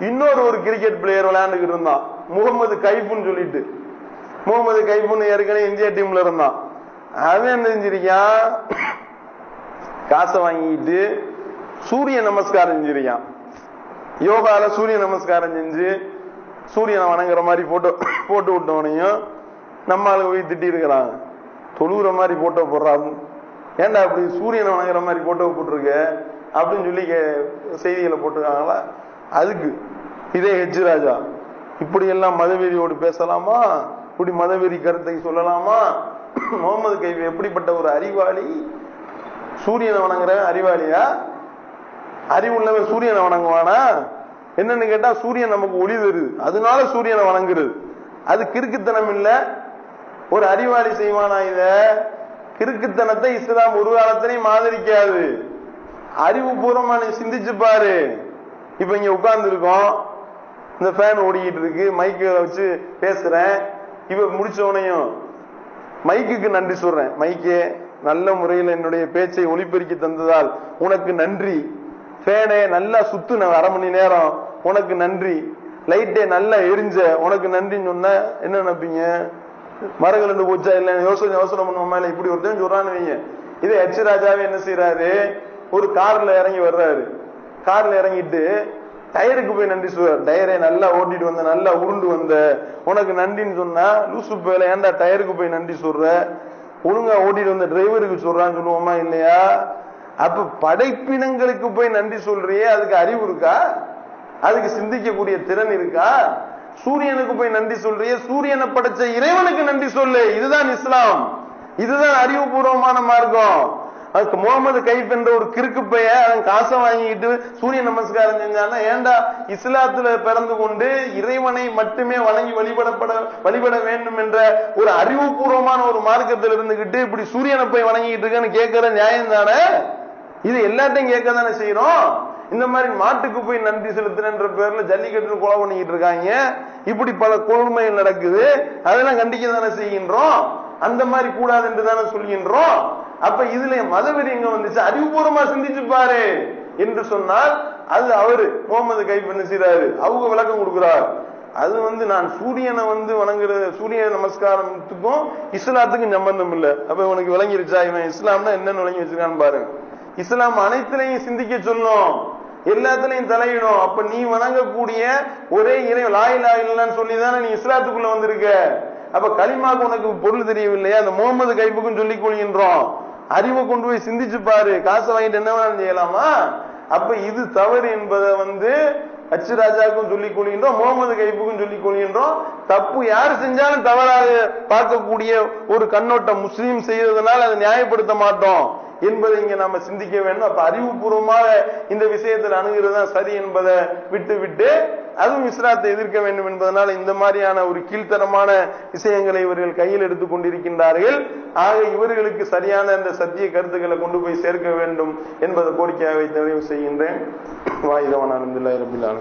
இன்னொரு ஒரு cricket player விளையாண்டுகிட்டு இருந்தான். முகமது கைஃபுன்னு சொல்லிட்டு. முகமது கைஃபுன்னு ஏற்கனவே இந்தியா டீம்ல இருந்தான். அவன் என்ன செஞ்சிருக்கான்? காசை வாங்கிட்டு சூரிய நமஸ்காரம் செஞ்சிருக்கான். யோகால சூரிய நமஸ்காரம் செஞ்சு சூரியனை வணங்குற மாதிரி போட்டோ போட்டு விட்டவனையும் நம்ம ஆளுங்க போய் திட்டி இருக்கிறாங்க தொழுகிற மாதிரி போட்டோ போடுறாங்க. ஏன்டா அப்படி சூரியனை வணங்குற மாதிரி போட்டோ போட்டிருக்க? அப்படின்னு சொல்லி கே- செய்திகளை போட்டிருக்காங்களா? அதுக்கு. இதே ஹெச் ராஜா. இப்படி எல்லாம் மதவெறியோடு பேசலாமா? இப்படி மதவெறி கருத்தை சொல்லலாமா? முகமது கைவி எப்படிப்பட்ட ஒரு அறிவாளி? சூரியனை வணங்குற அறிவாளியா? அறிவுள்ளவன் சூரியனை வணங்குவானா? என்னன்னு கேட்டா சூரியன் நமக்கு ஒளி தருது. அதனால சூரியனை வணங்குறது. அது கிறுக்குத்தனம் இல்ல. ஒரு அறிவாளி செய்வானா இத? கிறுக்குத்தனத்தை இஸ்லாம் ஒரு காலத்திலையும் ஆதரிக்காது. அறிவுபூர்வமா நீ சிந்திச்சு பாரு. இப்ப இங்க உட்கார்ந்து இருக்கோம் இந்த ஃபேன் ஓடிக்கிட்டு இருக்கு. மைக்கில் வச்சு பேசுறேன். இப்ப முடிச்சவனையும் மைக்குக்கு நன்றி சொல்றேன். மைக்கே நல்ல முறையில் என்னுடைய பேச்சை ஒளிபெருக்கி தந்ததால் உனக்கு நன்றி. ஃபேனே நல்லா சுத்துன அரை மணி நேரம் உனக்கு நன்றி. லைட்டே நல்லா எரிஞ்ச உனக்கு நன்றின்னு சொன்ன என்ன நினைப்பீங்க மரங்கள் போச்சா இல்ல யோசனை யோசனை பண்ணுவோமா. இல்ல இப்படி ஒருத்தன் சொல்றான்னு வைங்க. இதே ஹெச் ராஜாவே என்ன செய்யறாரு ஒரு கார்ல இறங்கி வர்றாரு. கார்ல இறங்கிட்டு டயருக்கு போய் நன்றி சொல்றாரு டயரை நல்லா ஓட்டிட்டு வந்த நல்லா உருண்டு வந்த. உனக்கு நன்றின்னு சொன்னா லூசு பேல ஏன்டா டயருக்கு போய் நன்றி சொல்ற? ஒழுங்கா ஓட்டிட்டு வந்த டிரைவருக்கு சொல்றான்னு சொல்லுவோமா இல்லையா? அப்ப படைப்பினங்களுக்கு போய் நன்றி சொல்றியே அதுக்கு அறிவு இருக்கா? அதுக்கு சிந்திக்கக்கூடிய திறன் இருக்கா? சூரியனுக்கு போய் நன்றி சொல்றியே சூரியனை படைச்ச இறைவனுக்கு நன்றி சொல்லு. இதுதான் இஸ்லாம். இதுதான் அறிவுபூர்வமான மார்க்கம். அதுக்கு முகமது கைப் என்ற ஒரு கிறுக்கு பைய அவன் காசை வாங்கிட்டு சூரிய நமஸ்காரம் செஞ்சான்னா ஏன்டா இஸ்லாத்துல பிறந்து கொண்டு இறைவனை மட்டுமே வணங்கி வழிபடப்பட வழிபட வேண்டும் என்ற ஒரு அறிவுபூர்வமான ஒரு மார்க்கத்தில் இருந்துகிட்டு இப்படி சூரியனை போய் வணங்கிட்டு இருக்கேன்னு கேட்கிற நியாயம் தானே? இது எல்லாத்தையும் கேட்க தானே செய்யறோம்? இந்த மாதிரி மாட்டுக்கு போய் நன்றி செலுத்துறன்ற பேர்ல ஜல்லிக்கட்டு கொலை பண்ணிக்கிட்டு இருக்காங்க. இப்படி பல கொடுமைகள் நடக்குது. அதெல்லாம் கண்டிக்க தானே செய்கின்றோம்? அந்த மாதிரி கூடாது என்று தானே சொல்கின்றோம். அப்ப இதுல மதவெறி எங்க வந்துச்சு. அறிவுபூர்வமா சிந்திச்சு பாரு என்று சொன்னால் அது அவரு முகமது கைப் என்ன செய்யறாரு அவங்க விளக்கம் கொடுக்கிறார். அது வந்து நான் சூரியனை வந்து வணங்குற சூரிய நமஸ்காரத்துக்கும் இஸ்லாத்துக்கும் சம்பந்தம் இல்ல. அப்ப உனக்கு விளங்கிருச்சா? இவன் இஸ்லாம்னா என்னன்னு விளங்கி வச்சிருக்கான்னு பாருங்க. இஸ்லாம் அனைத்திலையும் சிந்திக்க சொல்லும். எல்லாத்துலயும் தலையிடும். அப்ப நீ வணங்கக்கூடிய ஒரே இறை லாய் லாயில்லான்னு சொல்லி தானே நீ இஸ்லாத்துக்குள்ள வந்திருக்க. அப்ப களிமாக்கு உனக்கு பொருள் தெரியவில்லையா? அந்த முகமது கைப்புக்கும் சொல்லிக் கொள்கின்றோம். அறிவை கொண்டு போய் சிந்திச்சு பாரு. காசை வாங்கிட்டு என்ன வேணாலும் செய்யலாமா? அப்ப இது தவறு என்பதை வந்து அச்சு ராஜாவுக்கும் சொல்லிக் கொள்கின்றோம் முகமது கைப்புக்கும் சொல்லிக் கொள்கின்றோம். தப்பு யார் செஞ்சாலும் தவறாக பார்க்கக்கூடிய ஒரு கண்ணோட்டம் முஸ்லீம் செய்யறதுனால அதை நியாயப்படுத்த மாட்டோம் என்பதை இங்க நாம சிந்திக்க வேண்டும். அப்ப அறிவுபூர்வமாக இந்த விஷயத்தில் அணுகிறது தான் சரி என்பதை விட்டு விட்டு அதுவும் இஸ்லாத்தை எதிர்க்க வேண்டும் என்பதனால இந்த மாதிரியான ஒரு கீழ்த்தரமான விஷயங்களை இவர்கள் கையில் எடுத்துக் கொண்டிருக்கின்றார்கள். ஆக இவர்களுக்கு சரியான அந்த சத்திய கருத்துக்களை கொண்டு போய் சேர்க்க வேண்டும் என்பதை கோரிக்கையாக வைத்து நிறைவு செய்கின்றேன். வாயுதவன் அலமதுல்லாஹி இரபில்லான